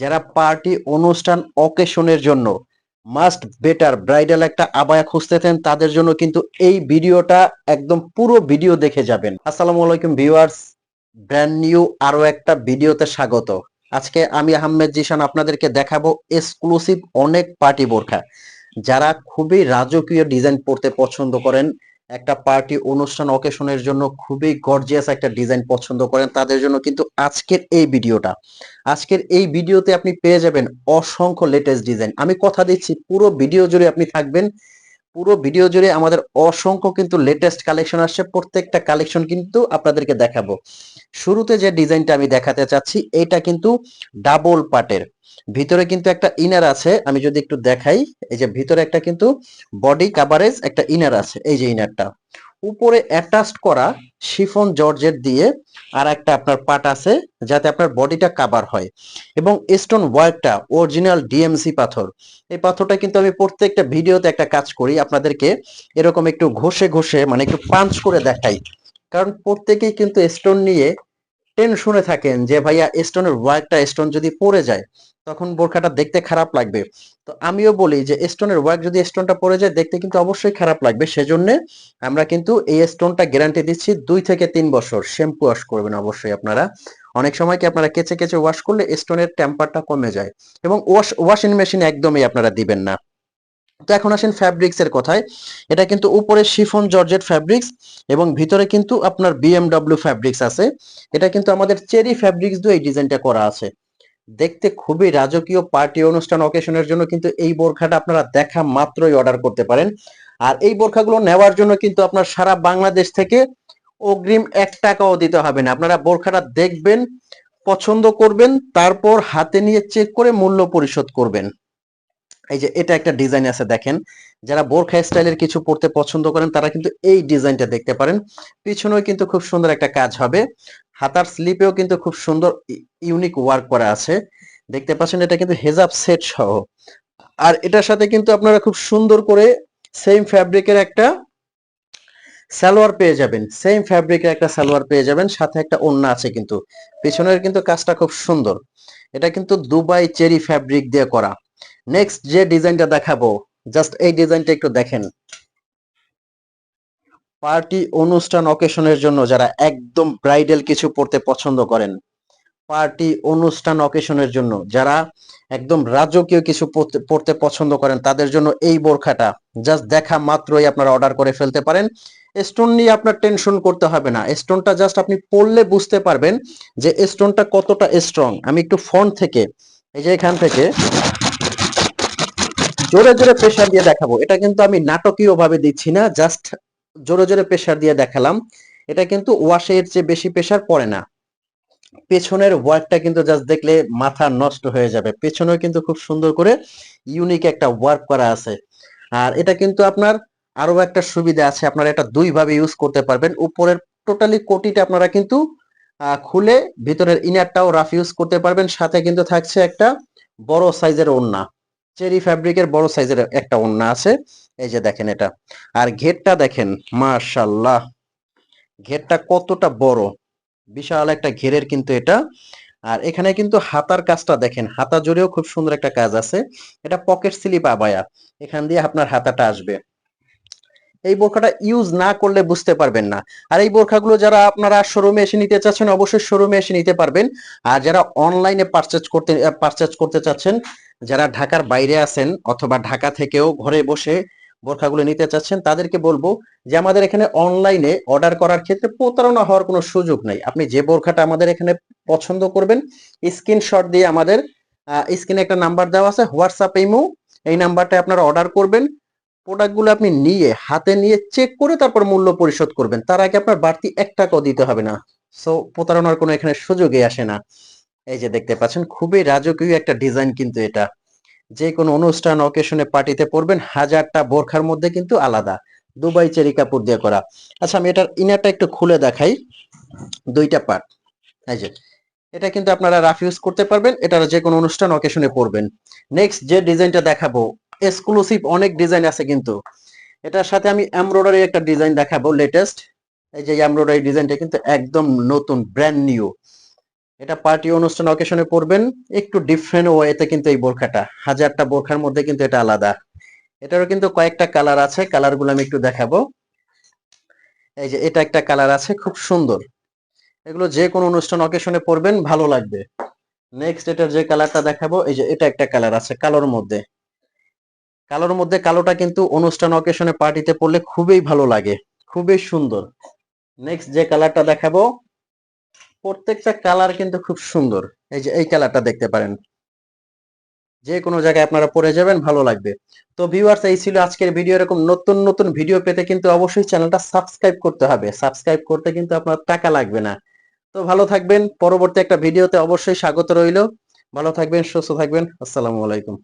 যারা পার্টি অনুষ্ঠান অকেশনের জন্য মাস্ট বেটার ব্রাইডাল একটা আবায়া খুঁজতেছেন, তাদের জন্য কিন্তু এই ভিডিওটা একদম পুরো ভিডিও দেখে যাবেন। আসসালামু আলাইকুম ভিউয়ার্স ব্র্যান্ড নিউ আরও একটা ভিডিওতে স্বাগত। আজকে আমি আহমেদ জিশান আপনাদেরকে দেখাবো এক্সক্লুসিভ অনেক পার্টি বোরখা। যারা খুবই রাজকীয় ডিজাইন পড়তে পছন্দ করেন একটা পার্টি, অনুষ্ঠান অকেশনের জন্য খুবই গর্জিয়াস একটা ডিজাইন পছন্দ করেন। তাদের জন্য কিন্তু আজকের এই ভিডিওটা। আজকের এই ভিডিওতে আপনি পেয়ে যাবেন অসংখ্য লেটেস্ট ডিজাইন আমি কথা দিচ্ছি, পুরো ভিডিও জুড়ে আপনি থাকবেন। পুরো ভিডিও জুড়ে আমাদের অসংখ্য কিন্তু লেটেস্ট কালেকশন আসছে। প্রত্যেকটা কালেকশন কিন্তু আপনাদেরকে দেখাবো। শুরুতে যে ডিজাইনটা আমি দেখাতে চাচ্ছি, এটা কিন্তু ডাবল পার্টের ভিতরে কিন্তু একটা ইনার আছে, আমি যদি একটু দেখাই, এই যে ভিতরে একটা কিন্তু বডি কাভারেজ একটা ইনার আছে, এই যে ইনারটা উপরে অ্যাটাচড করা শিফন জর্জেট দিয়ে আর একটা আপনার পাট আছে, যাতে আপনার বডিটা কাভার হয়। এবং স্টোন ওয়ার্কটা অরিজিনাল ডিএমসি পাথর। এই পাথরটা কিন্তু আমি প্রত্যেকটা ভিডিওতে একটা কাজ করি, আপনাদেরকে এরকম একটু ঘষে ঘষে মানে একটু পাঞ্চ করে দেখাই। কারণ প্রত্যেকেই কিন্তু স্টোন নিয়ে টেনশনে থাকেন যে, ভাইয়া স্টোনের ওয়ার্কটা স্টোন যদি পড়ে যায় তখন বোরখাটা দেখতে খারাপ লাগবে। তো আমিও বলি যে স্টোনের ওয়ার্ক যদি স্টোনটা পড়ে যায়, দেখতে কিন্তু অবশ্যই খারাপ লাগবে। সেজন্য আমরা কিন্তু এই স্টোনটা গ্যারান্টি দিচ্ছি দুই থেকে তিন বছর। শ্যাম্পু ওয়াশ করবেন অবশ্যই আপনারা। অনেক সময় কি আপনারা কেচে কেচে ওয়াশ করলে স্টোনের টেম্পারটা কমে যায় এবং ওয়াশ ওয়াশিং মেশিন একদমই আপনারা দিবেন না। তো এখন আসেন ফ্যাব্রিক্স এর কথায়। এটা কিন্তু উপরে শিফন জর্জেট ফ্যাব্রিক্স এবং ভিতরে কিন্তু আপনার বিএমডব্লিউ ফ্যাব্রিক্স আছে। এটা কিন্তু আমাদের চেরি ফ্যাব্রিক্স দিয়ে এই ডিজাইনটা করা আছে। দেখতে খুবই রাজকীয় পার্টি অনুষ্ঠান অকেশনের জন্য কিন্তু এই বোরখাটা আপনারা দেখা মাত্রই অর্ডার করতে পারেন। আর এই বোরখাগুলো নেওয়ার জন্য কিন্তু আপনার সারা বাংলাদেশ থেকে অগ্রিম এক টাকাও দিতে হবে না। আপনারা বোরখাটা দেখবেন, পছন্দ করবেন, তারপর হাতে নিয়ে চেক করে মূল্য পরিশোধ করবেন। এই যে এটা একটা ডিজাইন আছে দেখেন। যারা বোরখা স্টাইলের কিছু পড়তে পছন্দ করেন, তারা কিন্তু এই ডিজাইনটা দেখতে পারেন। পিছনেও কিন্তু খুব সুন্দর একটা কাজ হবে। হাতার স্লিপেও কিন্তু খুব সুন্দর ইউনিক ওয়ার্ক করা আছে। দেখতে পাচ্ছেন এটা কিন্তু হেজাব সেট সহ। আর এটার সাথে কিন্তু আপনারা খুব সুন্দর করে সেম ফ্যাব্রিকের একটা সালোয়ার পেয়ে যাবেন। সেম ফ্যাব্রিকের একটা সালোয়ার পেয়ে যাবেন, সাথে একটা ওন্না আছে কিন্তু। পিছনের কিন্তু কাজটা খুব সুন্দর। এটা কিন্তু দুবাই চেরি ফ্যাব্রিক দিয়ে করা। নেক্সট যে ডিজাইনটা দেখাবো জাস্ট এই ডিজাইনটা একটু দেখেন। পার্টি, অনুষ্ঠান, অকেশনের জন্য যারা একদম ব্রাইডাল কিছু পড়তে পছন্দ করেন, পার্টি, অনুষ্ঠান, অকেশনের জন্য যারা একদম রাজকীয় কিছু পড়তে- পছন্দ করেন, তাদের জন্য এই বোরখাটা জাস্ট দেখা মাত্রই আপনারা অর্ডার করে ফেলতে পারেন। স্টোন নিয়ে আপনার টেনশন করতে হবে না। স্টোনটা জাস্ট আপনি পড়লে বুঝতে পারবেন যে স্টোনটা কতটা স্ট্রং আমি একটু ফোন থেকে, এই যে এখান থেকে জোরে জোরে প্রেসার দিয়ে দেখাবো। এটা কিন্তু আমি নাটকীয় ভাবে দিচ্ছি না জাস্ট জোরে জোরে প্রেশার দিয়ে দেখালাম। এটা কিন্তু ওয়াশের চেয়ে বেশি প্রেসার পড়ে না। পেছনের ওয়ার্কটা কিন্তু জাস্ট দেখলে মাথা নষ্ট হয়ে যাবে। পেছনেও কিন্তু খুব সুন্দর করে ইউনিক একটা ওয়ার্ক করা আছে। আর এটা কিন্তু আপনার আরও একটা সুবিধা আছে। আপনারা এটা দুই ভাবে ইউজ করতে পারবেন। উপরের টোটালি কোটিটা আপনারা কিন্তু খুলে ভিতরের ইনারটাও রাফ ইউজ করতে পারবেন। সাথে কিন্তু থাকছে একটা বড় সাইজের ওড়না। চেরি ফ্যাব্রিকের বড় সাইজের একটা ওড়না আছে। এই যে দেখেন এটা। আর ঘেরটা দেখেন মার্শাল্লাহ ঘেরটা কতটা বড়। বিশাল একটা ঘেরের কিন্তু এটা। আর এখানে কিন্তু হাতার কাজটা দেখেন, হাতা জুড়েও খুব সুন্দর একটা কাজ আছে। এটা পকেট স্লিপ আবায়া। এখান দিয়ে আপনার হাতাটা আসবে। এই বোরখাটা ইউজ না করলে বুঝতে পারবেন না। আর এই বোরখাগুলো যারা আপনারা শোরুমে এসে নিতে চাচ্ছেন, অবশ্যই শোরুমে এসে নিতে পারবেন। আর যারা অনলাইনে পারচেজ করতে পারচেজ করতে চাচ্ছেন, যারা ঢাকার বাইরে আছেন অথবা ঢাকা থেকেও ঘরে বসে বোরখাগুলো নিতে চাচ্ছেন, তাদেরকে বলব যে আমাদের এখানে অনলাইনে অর্ডার করার ক্ষেত্রে প্রতারণা হওয়ার কোনো সুযোগ নাই। আপনি যে বোরখাটা আমাদের এখানে পছন্দ করবেন স্ক্রিনশট দিয়ে আমাদের স্ক্রিনে একটা নাম্বার দেওয়া আছে হোয়াটসঅ্যাপ ইমো এই নাম্বারটা আপনারা অর্ডার করবেন। প্রোডাক্টগুলো আপনি নিয়ে, হাতে নিয়ে চেক করে তারপর মূল্য পরিশোধ করবেন। তার আগে আপনার বাড়তি এক টাকাও দিতে হবে না। সো প্রতারণার কোনো এখানে সুযোগই আসে না। এই যে দেখতে পাচ্ছেন, খুবই রাজকীয় একটা ডিজাইন কিন্তু এটা। যে কোনো অনুষ্ঠান অকেশনে পার্টিতে পরবেন, হাজারটা বোরখার মধ্যে কিন্তু আলাদা। দুবাই চেরি কাপড় দিয়ে করা। আচ্ছা আমি এটার ইনারটা একটু খুলে দেখাই। দুইটা পার্ট এই যে, এটা কিন্তু আপনারা রাফ ইউজ করতে পারবেন। এটা যে কোনো অনুষ্ঠান অকেশনে পরবেন। নেক্সট যে ডিজাইনটা দেখাবো এক্সক্লুসিভ অনেক ডিজাইন আছে কিন্তু। এটার সাথে আমি এমব্রয়ডারি একটা ডিজাইন দেখাবো লেটেস্ট এই যে এমব্রয়ডারি ডিজাইনটা কিন্তু একদম নতুন ব্র্যান্ড নিউ এটা পার্টি অনুষ্ঠান অকেশনে পরবেন। একটু ডিফারেন্ট ওয়েতে কিন্তু এই বোরখাটা। হাজারটা বোরখার মধ্যে কিন্তু এটা আলাদা। এটারও কিন্তু কয়েকটা কালার আছে। কালারগুলো আমি একটু দেখাবো। এই যে এটা একটা কালার আছে, খুব সুন্দর। এগুলো যে কোনো অনুষ্ঠান অকেশনে পরবেন, ভালো লাগবে। নেক্সট এটার যে কালারটা দেখাবো, এই যে এটা একটা কালার আছে, কালোর মধ্যে। কালোর মধ্যে কালোটা কিন্তু অনুষ্ঠান অকেশনে পার্টিতে পরলে খুবই ভালো লাগে, খুবই সুন্দর। নেক্সট যে কালারটা দেখাবো, প্রত্যেকটা কালার কিন্তু খুব সুন্দর। এই যে এই কালারটা দেখতে পারেন। যে কোনো জায়গায় আপনারা পরে যাবেন, ভালো লাগবে। তো ভিউয়ার্স এই ছিল আজকের ভিডিও এরকম নতুন নতুন ভিডিও পেতে কিন্তু অবশ্যই চ্যানেলটা সাবস্ক্রাইব করতে হবে। সাবস্ক্রাইব করতে কিন্তু আপনার টাকা লাগবে না। তো ভালো থাকবেন। পরবর্তী একটা ভিডিওতে অবশ্যই স্বাগত রইল। ভালো থাকবেন, সুস্থ থাকবেন। আসসালামু আলাইকুম।